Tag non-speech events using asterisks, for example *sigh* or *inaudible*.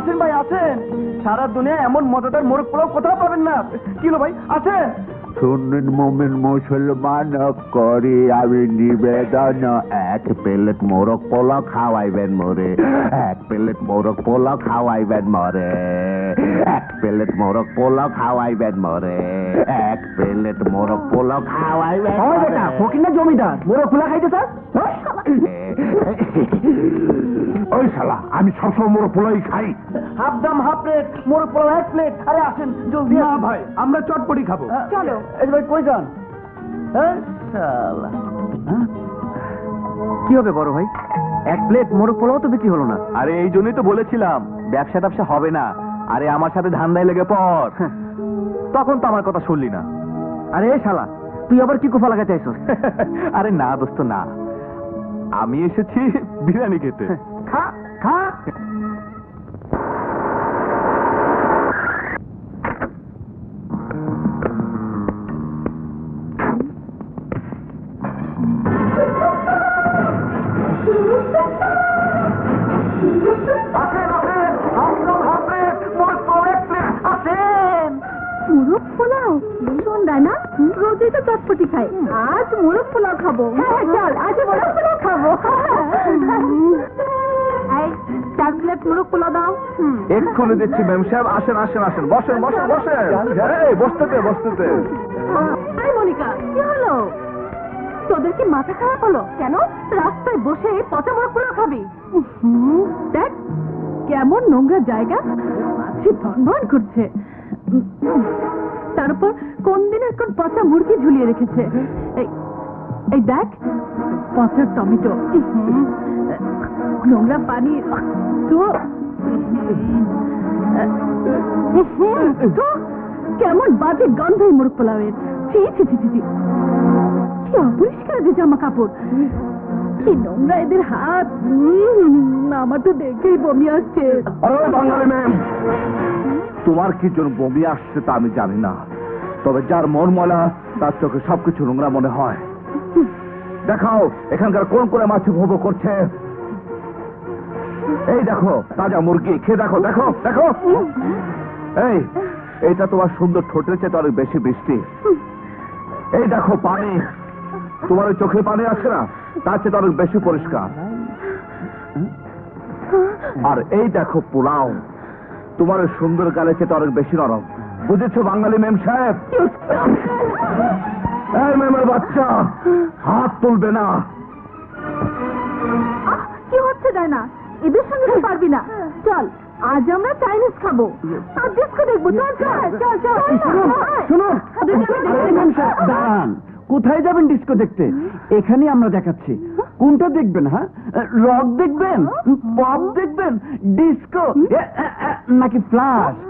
আসেন ভাই আসেন। সারা দুনিয়া এমন মজাদার মোরগ পোলাও কোথাও পাবেন না। কি হলো ভাই? আসেন। শুনুন মোমেন মুসলমান করি আমি নিবেদন। এক প্লেট মোরগ পোলাও খাওয়াইবেন মোরে। এক প্লেট মোরগ পোলাও খাওয়াইবেন মরে। এক প্লেট মোরগ পোলাও খাওয়াইবেন মরে। এক প্লেট মোরগ পোলাও খাওয়াইবেন বেটা ফকির না জমিদার। মোরগ পোলা খাইতে স্যার ওই শালা আমি সবসময় মোরগ পোলাই খাই। হাফ দাম হাফ প্লেট মোরগ পোলাও এক প্লেট আরে আসেন জলদি না ভাই আমরা চটপটি খাব। চলো। এই যে ভাই কই যান? হ্যাঁ শালা। হ্যাঁ? কি হবে বড় ভাই? এক প্লেট মোরগ পোলাও তো বিক্রি হলো না। আরে এই জন্যই তো বলেছিলাম ব্যবসা ট্যাবসা হবে না। আরে আমার সাথে ধান্দায় লেগে পর তখন তো আমার কথা শুনলি না। আরে এই শালা তুই আবার কি কুফা লাগাতে আইছস *laughs* আরে না দোস্ত না। আমি এসেছি বিরিয়ানি খেতে। খা খা মোরগ পোলাও? সন্ধ্যা না? রোজই তো চটপটি খাই। আজ মোরগ পোলাও খাব। হ্যাঁ চল আজ মোরগ পোলাও খাব। এই চার প্লেট মোরগ পোলাও দাও এক্ষুনি দিচ্ছি ম্যাম সাহেব আসেন আসেন আসেন। বসেন বসেন বসেন। এই, বসতে বসতে মনিকা কি হলো? তোদের কি মাথা খারাপ হলো? কেন? রাস্তায় বসে পচা মোরগ খাবি? দেখ কেমন নোংরা জায়গা। মাছি ভন ভন করছে তারপর কোন দিনের কোন পচা মুরগি ঝুলিয়ে রেখেছে? এই এই দেখ পচা টমেটো। নোংরা পানি, তো? কেমন বাজে গন্ধ এই পোলাওয়ের অপরিষ্কার যে জামা কাপড় কি নোংরা এদের হাত। আমার তো দেখেই বমি আসছে। তোমার কি জন্য বমি আসছে তা আমি জানি না। তবে যার মন তার চোখে সবকিছু নোংরা মনে হয়। দেখাও, এখানকার কোন করে মাছ ভোগ করছে। এই দেখো, তাজা মুরগি, খেয়ে দেখো দেখো দেখো। এই, এইটা তোমার সুন্দর ঠোঁটের চেয়ে অনেক বেশি বৃষ্টি এই দেখো, পানি। তোমার ওই চোখে পানি আছে না? তার চেয়ে অনেক বেশি পরিষ্কার। আর এই দেখো, পোলাও। তোমার সুন্দর গালে চেয়ে অনেক বেশি নরম। বুঝেছ বাঙালি মেম সাহেব? এই মেমের বাচ্চা, হাত তুলবে না। কি হচ্ছে না এদের সঙ্গে তো পারবি না। চল আজ আমরা চাইনিজ খাব। আর ডিস্কো দেখব। চল চল চল চল শুনুন। সাহেব, দাঁড়ান। কোথায় যাবেন ডিস্কো দেখতে? এখানে আমরা দেখাচ্ছি। কোনটা দেখবেন হ্যাঁ? রক দেখবেন? পপ দেখবেন? ডিস্কো নাকি ফ্লাশ